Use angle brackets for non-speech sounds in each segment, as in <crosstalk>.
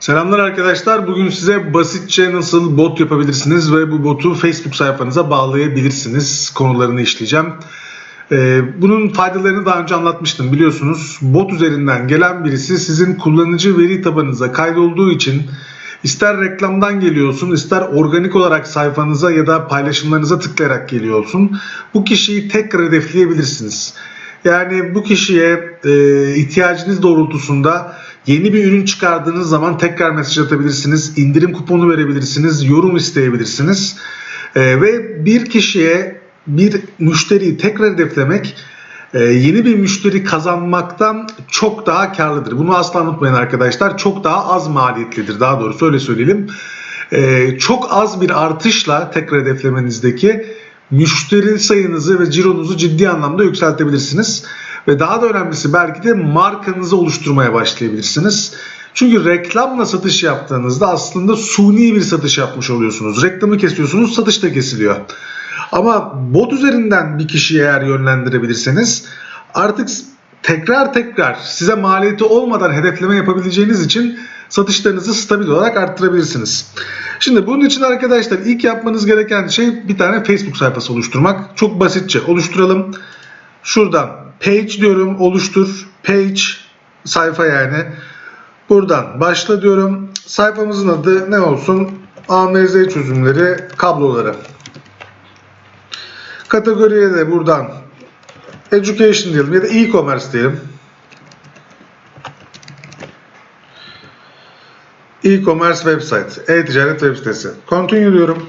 Selamlar arkadaşlar. Bugün size basitçe nasıl bot yapabilirsiniz ve bu botu Facebook sayfanıza bağlayabilirsiniz konularını işleyeceğim. Ee, bunun faydalarını daha önce anlatmıştım biliyorsunuz. Bot üzerinden gelen birisi sizin kullanıcı veri tabanınıza kaydolduğu için ister reklamdan geliyorsun ister organik olarak sayfanıza ya da paylaşımlarınıza tıklayarak geliyorsun. Bu kişiyi tekrar hedefleyebilirsiniz. Yani bu kişiye e, ihtiyacınız doğrultusunda yeni bir ürün çıkardığınız zaman tekrar mesaj atabilirsiniz, indirim kuponu verebilirsiniz, yorum isteyebilirsiniz. E, ve bir kişiye bir müşteriyi tekrar hedeflemek e, yeni bir müşteri kazanmaktan çok daha karlıdır. Bunu asla unutmayın arkadaşlar. Çok daha az maliyetlidir daha doğrusu öyle söyleyelim. E, çok az bir artışla tekrar hedeflemenizdeki müşteri sayınızı ve cironuzu ciddi anlamda yükseltebilirsiniz. Ve daha da önemlisi belki de markanızı oluşturmaya başlayabilirsiniz. Çünkü reklamla satış yaptığınızda aslında suni bir satış yapmış oluyorsunuz. Reklamı kesiyorsunuz, satış da kesiliyor. Ama bot üzerinden bir kişiyi eğer yönlendirebilirseniz artık tekrar tekrar size maliyeti olmadan hedefleme yapabileceğiniz için satışlarınızı stabil olarak arttırabilirsiniz. Şimdi bunun için arkadaşlar ilk yapmanız gereken şey bir tane Facebook sayfası oluşturmak. Çok basitçe oluşturalım. Şuradan page diyorum oluştur. Page sayfa yani. Buradan başla diyorum. Sayfamızın adı ne olsun? AMZ çözümleri kabloları. Kategoriye de buradan education diyelim ya da e-commerce diyelim. E-commerce website, e-ticaret web sitesi. Continue diyorum.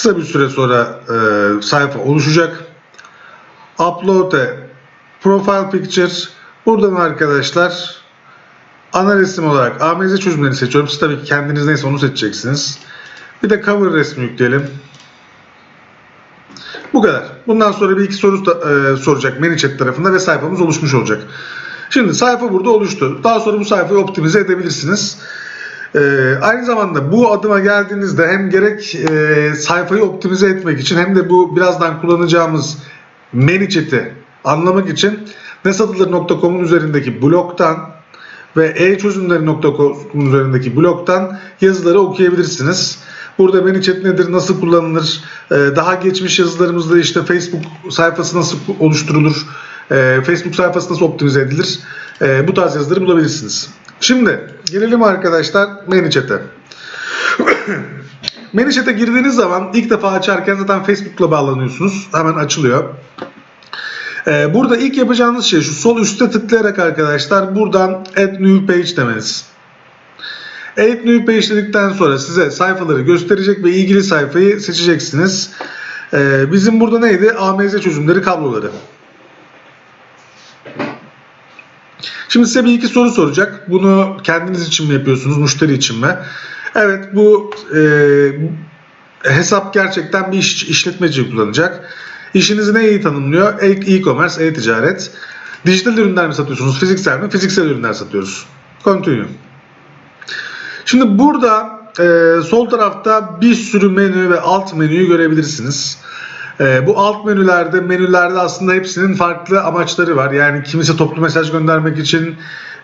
Kısa bir süre sonra e, sayfa oluşacak. Upload a profile picture. Buradan arkadaşlar ana resim olarak AMZ çözümlerini seçiyorum. Siz tabii ki kendiniz neyse onu seçeceksiniz. Bir de cover resmi yükleyelim. Bu kadar. Bundan sonra bir iki soru da, e, soracak ManyChat tarafında ve sayfamız oluşmuş olacak. Şimdi sayfa burada oluştu. Daha sonra bu sayfayı optimize edebilirsiniz. E, aynı zamanda bu adıma geldiğinizde hem gerek e, sayfayı optimize etmek için hem de bu birazdan kullanacağımız ManyChat'i anlamak için nesatılır.com'un üzerindeki blogdan ve e-çözümleri.com üzerindeki blogdan yazıları okuyabilirsiniz. Burada ManyChat nedir, nasıl kullanılır, e, daha geçmiş yazılarımızda işte Facebook sayfası nasıl oluşturulur, e, Facebook sayfası nasıl optimize edilir, e, bu tarz yazıları bulabilirsiniz. Şimdi gelelim arkadaşlar ManyChat'e. <clears throat> ManyChat'e girdiğiniz zaman ilk defa açarken zaten Facebook'la bağlanıyorsunuz. Hemen açılıyor. Ee, burada ilk yapacağınız şey şu sol üstte tıklayarak arkadaşlar buradan add new page demeniz. Add new page dedikten sonra size sayfaları gösterecek ve ilgili sayfayı seçeceksiniz. Ee, bizim burada neydi? AMZ çözümleri kabloları. Şimdi size bir iki soru soracak. Bunu kendiniz için mi yapıyorsunuz, müşteri için mi? Evet bu e, hesap gerçekten bir iş, işletmeci kullanacak. İşinizi ne iyi tanımlıyor? E- E-commerce, e-ticaret. Dijital ürünler mi satıyorsunuz? Fiziksel mi? Fiziksel ürünler satıyoruz. Continue. Şimdi burada e, sol tarafta bir sürü menü ve alt menüyü görebilirsiniz. E, bu alt menülerde, menülerde aslında hepsinin farklı amaçları var. Yani kimisi toplu mesaj göndermek için,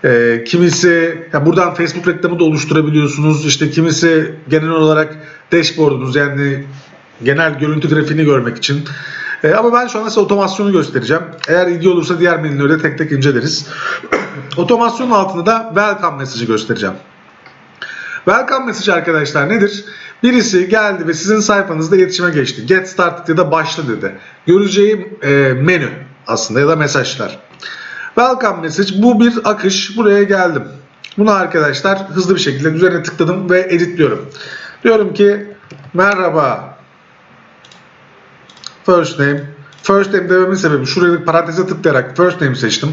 e, kimisi ya buradan Facebook reklamı da oluşturabiliyorsunuz. İşte kimisi genel olarak dashboard'unuz yani genel görüntü grafiğini görmek için. E, ama ben şu anda size otomasyonu göstereceğim. Eğer ilgi olursa diğer menüleri de tek tek inceleriz. <clears throat> Otomasyonun altında da welcome mesajı göstereceğim. Welcome mesajı arkadaşlar nedir? Birisi geldi ve sizin sayfanızda iletişime geçti. Get started ya da başla dedi. Göreceği e, menü aslında ya da mesajlar. Welcome message bu bir akış. Buraya geldim. Bunu arkadaşlar hızlı bir şekilde üzerine tıkladım ve editliyorum. Diyorum ki merhaba first name. First name dememin sebebi şuraya paranteze tıklayarak first name seçtim.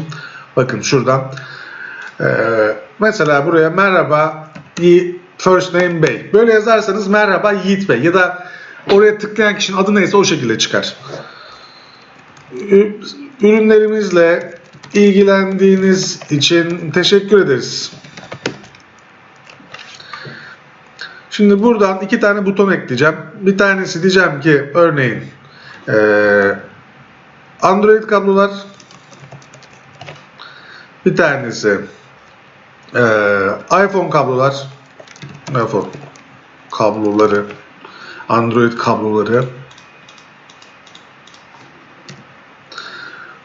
Bakın şuradan. Ee, mesela buraya merhaba Yi- first name Bey. Böyle yazarsanız merhaba Yiğit Bey ya da oraya tıklayan kişinin adı neyse o şekilde çıkar. Ürünlerimizle ilgilendiğiniz için teşekkür ederiz. Şimdi buradan iki tane buton ekleyeceğim. Bir tanesi diyeceğim ki örneğin eee, Android kablolar Bir tanesi e, iPhone kablolar, iPhone kabloları, Android kabloları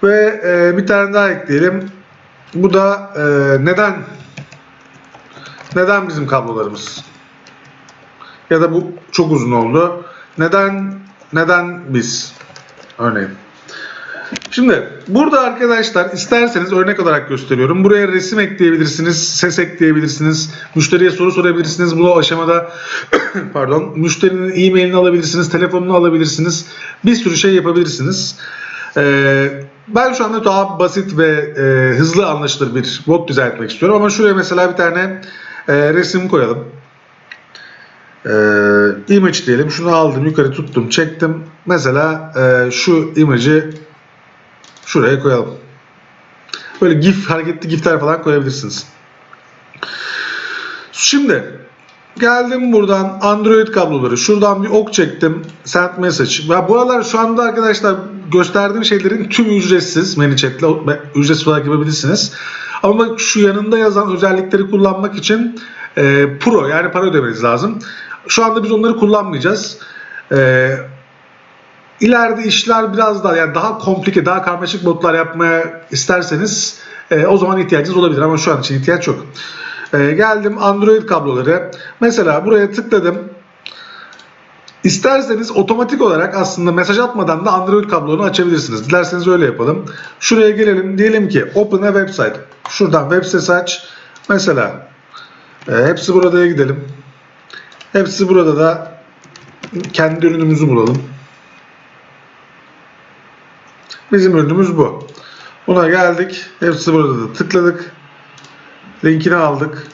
ve e, bir tane daha ekleyelim. Bu da e, neden neden bizim kablolarımız? Ya da bu çok uzun oldu. Neden neden biz? Örneğin. Şimdi burada arkadaşlar isterseniz örnek olarak gösteriyorum. Buraya resim ekleyebilirsiniz, ses ekleyebilirsiniz, müşteriye soru sorabilirsiniz. Bu aşamada <coughs> pardon, müşterinin e-mailini alabilirsiniz, telefonunu alabilirsiniz. Bir sürü şey yapabilirsiniz. Ee, ben şu anda daha basit ve e, hızlı anlaşılır bir bot dizayn etmek istiyorum ama şuraya mesela bir tane e, resim koyalım. Ee, image diyelim. Şunu aldım, yukarı tuttum, çektim. Mesela e, şu image'i şuraya koyalım. Böyle gif, hareketli gifler falan koyabilirsiniz. Şimdi geldim buradan Android kabloları. Şuradan bir ok çektim. Send message. Ve buralar şu anda arkadaşlar gösterdiğim şeylerin tüm ücretsiz. ManyChat'le ücretsiz olarak yapabilirsiniz. Ama bak şu yanında yazan özellikleri kullanmak için e, pro yani para ödemeniz lazım. Şu anda biz onları kullanmayacağız. E, İleride işler biraz daha yani daha komplike, daha karmaşık botlar yapmaya isterseniz e, o zaman ihtiyacınız olabilir ama şu an için ihtiyaç yok. E, geldim Android kabloları. Mesela buraya tıkladım. İsterseniz otomatik olarak aslında mesaj atmadan da Android kablolarını açabilirsiniz. Dilerseniz öyle yapalım. Şuraya gelelim. Diyelim ki Open a website. Şuradan web sitesi aç. Mesela e, hepsi burada'ya gidelim. Hepsi burada da kendi ürünümüzü bulalım. Bizim ürünümüz bu. Buna geldik. Hepsi burada da tıkladık. Linkini aldık.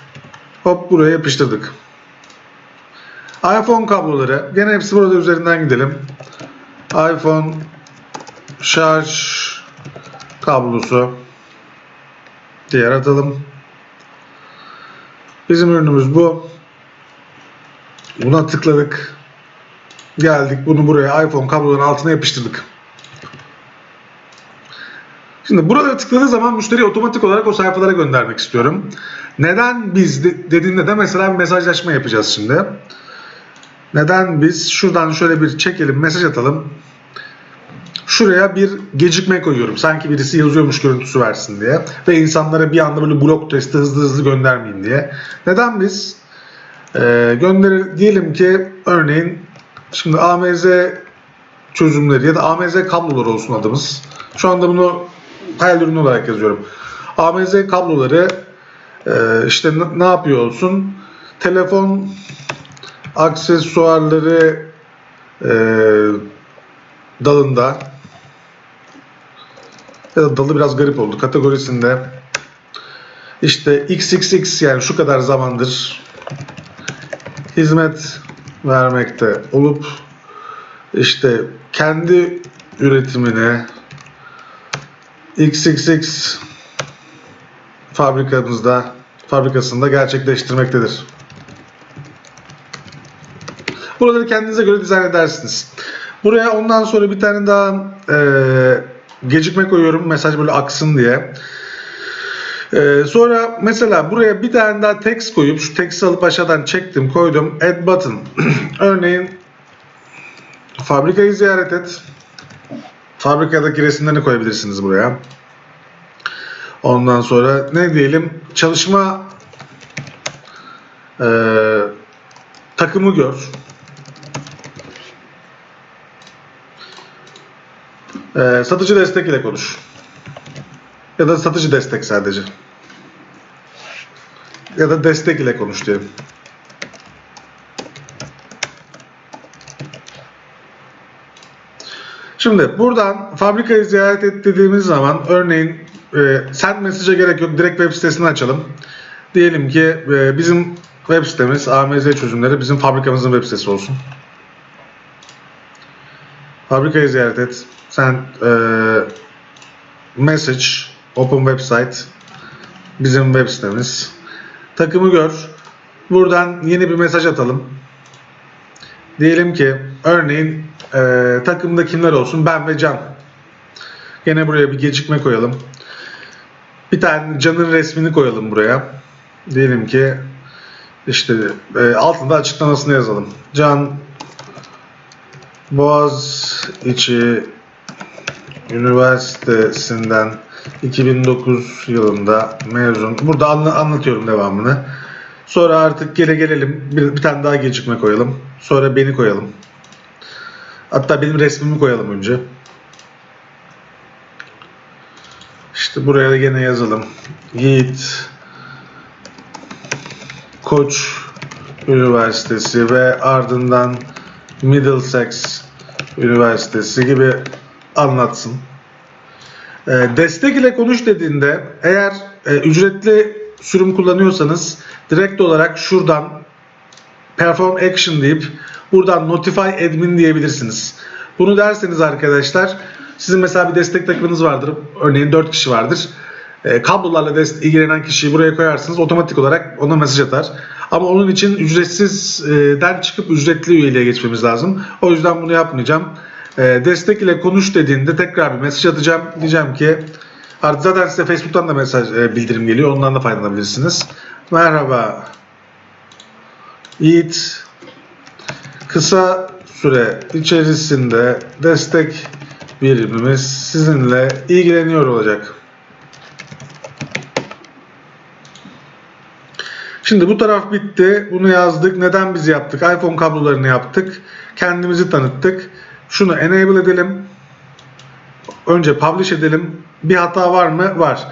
Hop buraya yapıştırdık. iPhone kabloları. Gene hepsi burada üzerinden gidelim. iPhone şarj kablosu diğer atalım. Bizim ürünümüz bu. Buna tıkladık. Geldik bunu buraya iPhone kabloların altına yapıştırdık. Şimdi burada tıkladığı zaman müşteriyi otomatik olarak o sayfalara göndermek istiyorum. Neden biz de- dediğinde de mesela bir mesajlaşma yapacağız şimdi. Neden biz şuradan şöyle bir çekelim mesaj atalım. Şuraya bir gecikme koyuyorum. Sanki birisi yazıyormuş görüntüsü versin diye. Ve insanlara bir anda böyle blok testi hızlı hızlı göndermeyin diye. Neden biz? Ee, gönderir diyelim ki örneğin şimdi AMZ çözümleri ya da AMZ kabloları olsun adımız. Şu anda bunu hayal ürünü olarak yazıyorum. AMZ kabloları e, işte ne yapıyor olsun? Telefon aksesuarları e, dalında ya da dalı biraz garip oldu kategorisinde işte XXX yani şu kadar zamandır hizmet vermekte olup işte kendi üretimine XXX fabrikamızda fabrikasında gerçekleştirmektedir. Buraları kendinize göre dizayn edersiniz. Buraya ondan sonra bir tane daha e, gecikme koyuyorum. Mesaj böyle aksın diye. E, sonra mesela buraya bir tane daha text koyup şu text'i alıp aşağıdan çektim koydum. Add button. <clears throat> Örneğin fabrikayı ziyaret et. Fabrikadaki resimlerini koyabilirsiniz buraya. Ondan sonra ne diyelim çalışma e, takımı gör. E, satıcı destek ile konuş. Ya da satıcı destek sadece. Ya da destek ile konuş diyelim. Şimdi buradan fabrikayı ziyaret et dediğimiz zaman örneğin e, send message'e gerek yok. Direkt web sitesini açalım. Diyelim ki e, bizim web sitemiz AMZ çözümleri bizim fabrikamızın web sitesi olsun. Fabrikayı ziyaret et. Send e, message open website bizim web sitemiz. Takımı gör. Buradan yeni bir mesaj atalım. Diyelim ki örneğin e, takımda kimler olsun? Ben ve Can. Gene buraya bir gecikme koyalım. Bir tane Can'ın resmini koyalım buraya. Diyelim ki işte e, altında açıklamasını yazalım. Can Boğaziçi Üniversitesi'nden 2009 yılında mezun. Burada anla- anlatıyorum devamını. Sonra artık geri gelelim. Bir, bir tane daha gecikme koyalım. Sonra beni koyalım. Hatta benim resmimi koyalım önce. İşte buraya da gene yazalım. Yiğit Koç Üniversitesi ve ardından Middlesex Üniversitesi gibi anlatsın. E, destek ile konuş dediğinde eğer e, ücretli sürüm kullanıyorsanız direkt olarak şuradan perform action deyip buradan notify admin diyebilirsiniz. Bunu derseniz arkadaşlar sizin mesela bir destek takımınız vardır. Örneğin 4 kişi vardır. E, kablolarla ilgilenen kişiyi buraya koyarsınız. Otomatik olarak ona mesaj atar. Ama onun için ücretsizden çıkıp ücretli üyeliğe geçmemiz lazım. O yüzden bunu yapmayacağım. E, destek ile konuş dediğinde tekrar bir mesaj atacağım. Diyeceğim ki artık zaten size Facebook'tan da mesaj e, bildirim geliyor. Ondan da faydalanabilirsiniz. Merhaba. Yiğit kısa süre içerisinde destek birimimiz sizinle ilgileniyor olacak. Şimdi bu taraf bitti. Bunu yazdık. Neden biz yaptık? iPhone kablolarını yaptık. Kendimizi tanıttık. Şunu enable edelim. Önce publish edelim. Bir hata var mı? Var.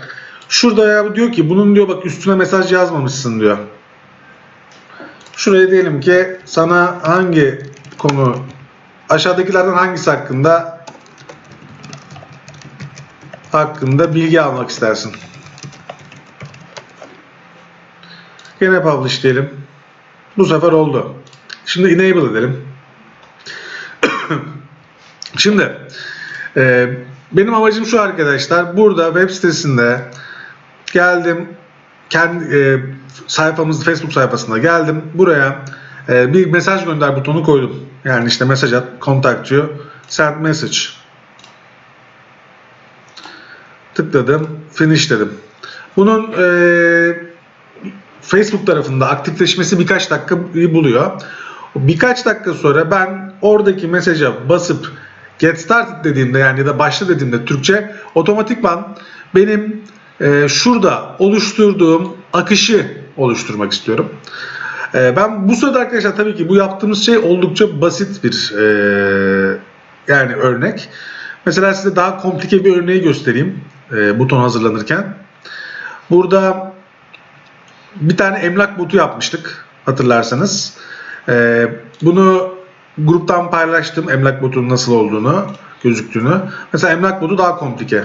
Şurada ya diyor ki bunun diyor bak üstüne mesaj yazmamışsın diyor. Şuraya diyelim ki sana hangi konu aşağıdakilerden hangisi hakkında hakkında bilgi almak istersin? Gene publish diyelim. Bu sefer oldu. Şimdi enable edelim. <coughs> Şimdi e, benim amacım şu arkadaşlar. Burada web sitesinde geldim kendi e, sayfamız Facebook sayfasında geldim. Buraya e, bir mesaj gönder butonu koydum. Yani işte mesaj at, contact you, send message. Tıkladım, finish dedim. Bunun e, Facebook tarafında aktifleşmesi birkaç dakika buluyor. Birkaç dakika sonra ben oradaki mesaja basıp get started dediğimde yani ya da başla dediğimde Türkçe otomatikman benim e, şurada oluşturduğum akışı oluşturmak istiyorum. E, ben bu sırada arkadaşlar tabii ki bu yaptığımız şey oldukça basit bir e, yani örnek. Mesela size daha komplike bir örneği göstereyim e, buton hazırlanırken. Burada bir tane emlak botu yapmıştık hatırlarsanız. E, bunu gruptan paylaştım emlak botunun nasıl olduğunu, gözüktüğünü. Mesela emlak botu daha komplike.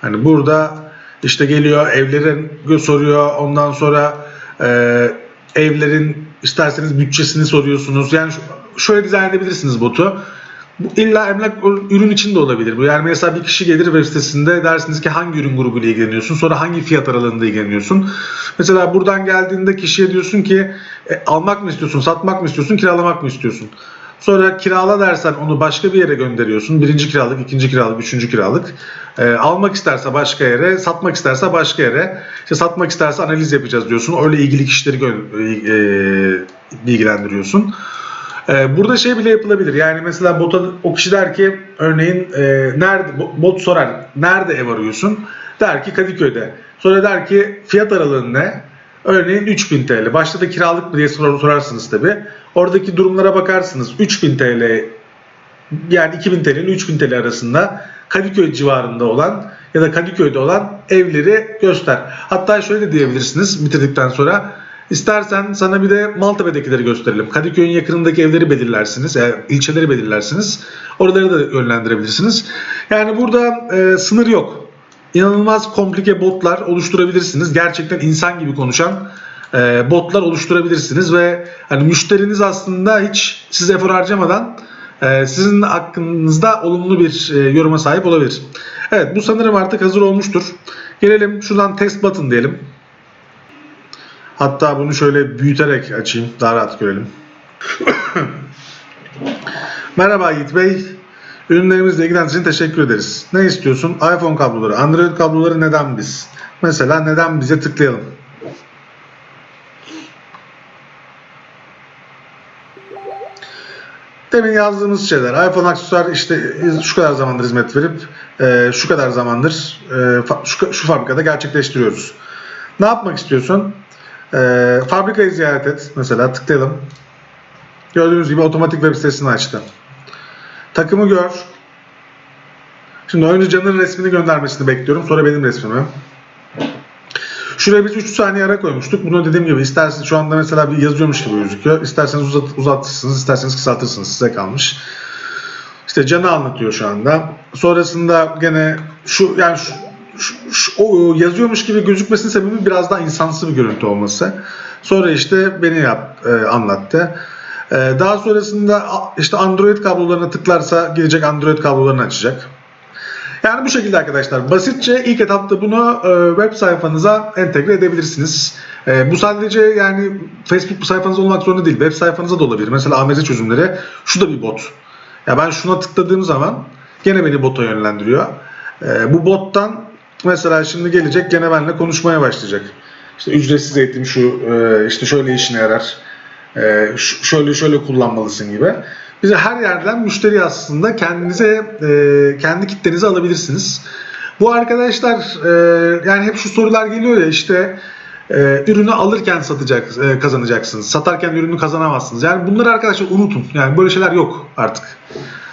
Hani burada işte geliyor evlerin soruyor ondan sonra e, evlerin isterseniz bütçesini soruyorsunuz. Yani şöyle dizayn edebilirsiniz botu. Bu illa emlak ürün için de olabilir. Bu yani mesela bir kişi gelir web sitesinde dersiniz ki hangi ürün grubuyla ilgileniyorsun. Sonra hangi fiyat aralığında ilgileniyorsun. Mesela buradan geldiğinde kişiye diyorsun ki e, almak mı istiyorsun, satmak mı istiyorsun, kiralamak mı istiyorsun. Sonra kirala dersen onu başka bir yere gönderiyorsun. Birinci kiralık, ikinci kiralık, üçüncü kiralık. E, almak isterse başka yere, satmak isterse başka yere. İşte satmak isterse analiz yapacağız diyorsun. Öyle ilgili kişileri gö- e, bilgilendiriyorsun. Ee, burada şey bile yapılabilir. Yani mesela bota, o kişi der ki örneğin e, nerede bo- bot sorar nerede ev arıyorsun? Der ki Kadıköy'de. Sonra der ki fiyat aralığın ne? Örneğin 3000 TL. Başta da kiralık mı diye sor- sorarsınız tabi. Oradaki durumlara bakarsınız. 3000 TL yani 2000 TL ile 3000 TL arasında Kadıköy civarında olan ya da Kadıköy'de olan evleri göster. Hatta şöyle de diyebilirsiniz bitirdikten sonra istersen sana bir de Maltepe'dekileri gösterelim. Kadıköy'ün yakınındaki evleri belirlersiniz, yani ilçeleri belirlersiniz. Oraları da yönlendirebilirsiniz. Yani burada e, sınır yok. İnanılmaz komplike botlar oluşturabilirsiniz. Gerçekten insan gibi konuşan e, botlar oluşturabilirsiniz ve hani müşteriniz aslında hiç size efor harcamadan e, sizin hakkınızda olumlu bir e, yoruma sahip olabilir. Evet bu sanırım artık hazır olmuştur. Gelelim şuradan test button diyelim. Hatta bunu şöyle büyüterek açayım daha rahat görelim. <coughs> Merhaba Yiğit Bey. Ürünlerimizle ilgilendiğiniz için teşekkür ederiz. Ne istiyorsun? iPhone kabloları, Android kabloları neden biz? Mesela neden bize tıklayalım? Demin yazdığımız şeyler. iPhone aksesuar işte şu kadar zamandır hizmet verip e, şu kadar zamandır e, şu fabrikada gerçekleştiriyoruz. Ne yapmak istiyorsun? E, fabrikayı ziyaret et. Mesela tıklayalım. Gördüğünüz gibi otomatik web sitesini açtı. Takımı gör. Şimdi önce Can'ın resmini göndermesini bekliyorum. Sonra benim resmimi. Şuraya biz 3 saniye ara koymuştuk. Bunu dediğim gibi isterseniz şu anda mesela bir yazıyormuş gibi gözüküyor. İsterseniz uzat, uzatırsınız, isterseniz kısaltırsınız. Size kalmış. İşte Can'ı anlatıyor şu anda. Sonrasında gene şu yani şu, o yazıyormuş gibi gözükmesinin sebebi biraz daha insansı bir görüntü olması. Sonra işte beni yap, e, anlattı. E, daha sonrasında işte Android kablolarına tıklarsa gelecek Android kablolarını açacak. Yani bu şekilde arkadaşlar. Basitçe ilk etapta bunu e, web sayfanıza entegre edebilirsiniz. E, bu sadece yani Facebook sayfanız olmak zorunda değil. Web sayfanıza da olabilir. Mesela AMZ çözümleri şu da bir bot. Ya ben şuna tıkladığım zaman gene beni bota yönlendiriyor. E, bu bottan mesela şimdi gelecek gene benimle konuşmaya başlayacak. İşte ücretsiz eğitim şu, e, işte şöyle işine yarar. E, şöyle şöyle kullanmalısın gibi. Bize her yerden müşteri aslında kendinize e, kendi kitlenizi alabilirsiniz. Bu arkadaşlar yani hep şu sorular geliyor ya işte ürünü alırken satacak kazanacaksınız. Satarken ürünü kazanamazsınız. Yani bunları arkadaşlar unutun. Yani böyle şeyler yok artık.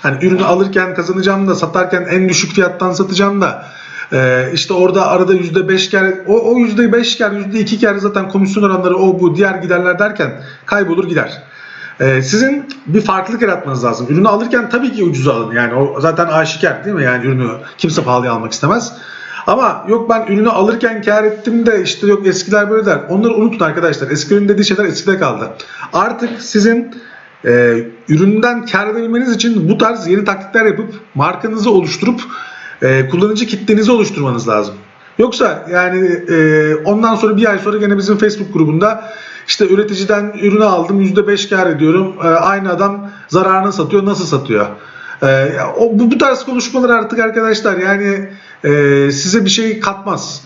Hani ürünü alırken kazanacağım da satarken en düşük fiyattan satacağım da e, işte orada arada yüzde beş kar o, o yüzde beş kar yüzde iki kar zaten komisyon oranları o bu diğer giderler derken kaybolur gider. Ee, sizin bir farklılık yaratmanız lazım. Ürünü alırken tabii ki ucuza alın. Yani o zaten aşikar değil mi? Yani ürünü kimse pahalıya almak istemez. Ama yok ben ürünü alırken kar ettim de işte yok eskiler böyle der. Onları unutun arkadaşlar. Eskilerin dediği şeyler eskide kaldı. Artık sizin e, üründen kar edebilmeniz için bu tarz yeni taktikler yapıp markanızı oluşturup e, kullanıcı kitlenizi oluşturmanız lazım. Yoksa yani e, ondan sonra bir ay sonra gene bizim Facebook grubunda işte üreticiden ürünü aldım %5 kar ediyorum. E, aynı adam zararını satıyor. Nasıl satıyor? E, o, bu, bu tarz konuşmalar artık arkadaşlar yani e, size bir şey katmaz.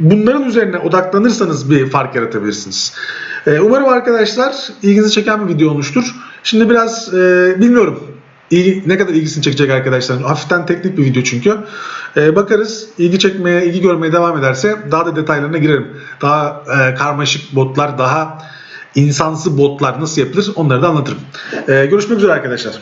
Bunların üzerine odaklanırsanız bir fark yaratabilirsiniz. E, umarım arkadaşlar ilginizi çeken bir video olmuştur. Şimdi biraz e, bilmiyorum İyi, ne kadar ilgisini çekecek arkadaşlar. Hafiften teknik bir video çünkü. Ee, bakarız ilgi çekmeye, ilgi görmeye devam ederse daha da detaylarına girerim. Daha e, karmaşık botlar, daha insansı botlar nasıl yapılır onları da anlatırım. Ee, görüşmek üzere arkadaşlar.